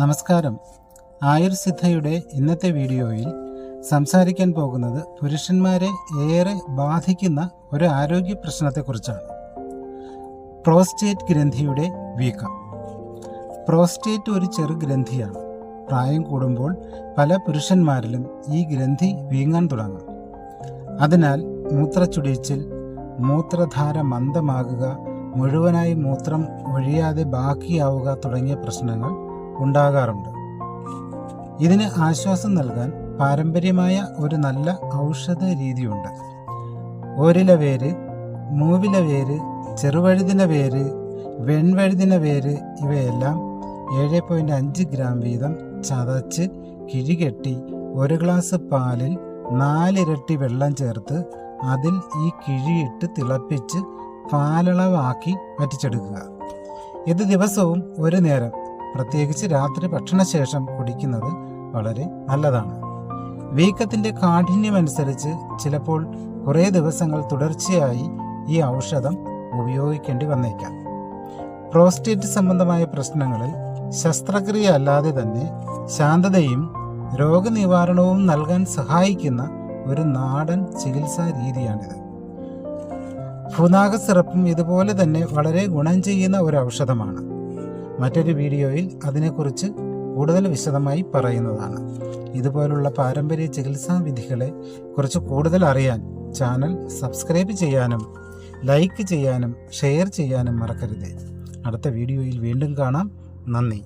നമസ്കാരം. ആയുർസിദ്ധയുടെ ഇന്നത്തെ വീഡിയോയിൽ സംസാരിക്കാൻ പോകുന്നത് പുരുഷന്മാരെ ഏറെ ബാധിക്കുന്ന ഒരു ആരോഗ്യ പ്രശ്നത്തെക്കുറിച്ചാണ്. പ്രോസ്റ്റേറ്റ് ഗ്രന്ഥിയുടെ വീക്കം. പ്രോസ്റ്റേറ്റ് ഒരു ചെറു ഗ്രന്ഥിയാണ്. പ്രായം കൂടുമ്പോൾ പല പുരുഷന്മാരിലും ഈ ഗ്രന്ഥി വീങ്ങാൻ തുടങ്ങും. അതിനാൽ മൂത്രച്ചുടിച്ചിൽ മൂത്രധാര മന്ദമാകുക മുഴുവനായി മൂത്രം ഒഴിയാതെ ബാക്കിയാവുക തുടങ്ങിയ പ്രശ്നങ്ങൾ ഉണ്ടാകാറുണ്ട്. ഇതിന് ആശ്വാസം നൽകാൻ പാരമ്പര്യമായ ഒരു നല്ല ഔഷധ രീതിയുണ്ട്. ഓരില വേര് മൂവില വേര് ചെറുവഴുതിന വേര് വെൺവഴുതിന വേര് ഇവയെല്ലാം ഏഴ് പോയിന്റ് അഞ്ച് ഗ്രാം വീതം ചതച്ച് കിഴികെട്ടി ഒരു ഗ്ലാസ് പാലിൽ നാലിരട്ടി വെള്ളം ചേർത്ത് അതിൽ ഈ കിഴിയിട്ട് തിളപ്പിച്ച് പാലളവാക്കി വറ്റിച്ചെടുക്കുക. ഇത് ദിവസവും ഒരു നേരം പ്രത്യേകിച്ച് രാത്രി ഭക്ഷണശേഷം കുടിക്കുന്നത് വളരെ നല്ലതാണ്. വീക്കത്തിന്റെ കാഠിന്യമനുസരിച്ച് ചിലപ്പോൾ കുറേ ദിവസങ്ങൾ തുടർച്ചയായി ഈ ഔഷധം ഉപയോഗിക്കേണ്ടി വന്നേക്കാം. പ്രോസ്റ്റേറ്റ് സംബന്ധമായ പ്രശ്നങ്ങളിൽ ശസ്ത്രക്രിയ അല്ലാതെ തന്നെ ശാന്തതയും രോഗനിവാരണവും നൽകാൻ സഹായിക്കുന്ന ഒരു നാടൻ ചികിത്സാ രീതിയാണിത്. ഭൂനാഗ സിറപ്പും ഇതുപോലെ തന്നെ വളരെ ഗുണം ചെയ്യുന്ന ഒരു ഔഷധമാണ്. മറ്റൊരു വീഡിയോയിൽ അതിനെക്കുറിച്ച് കൂടുതൽ വിശദമായി പറയുന്നതാണ്. ഇതുപോലുള്ള പാരമ്പര്യ ചികിത്സാ വിധികളെ കുറിച്ച് കൂടുതൽ അറിയാൻ ചാനൽ സബ്സ്ക്രൈബ് ചെയ്യാനും ലൈക്ക് ചെയ്യാനും ഷെയർ ചെയ്യാനും മറക്കരുത്. അടുത്ത വീഡിയോയിൽ വീണ്ടും കാണാം. നന്ദി.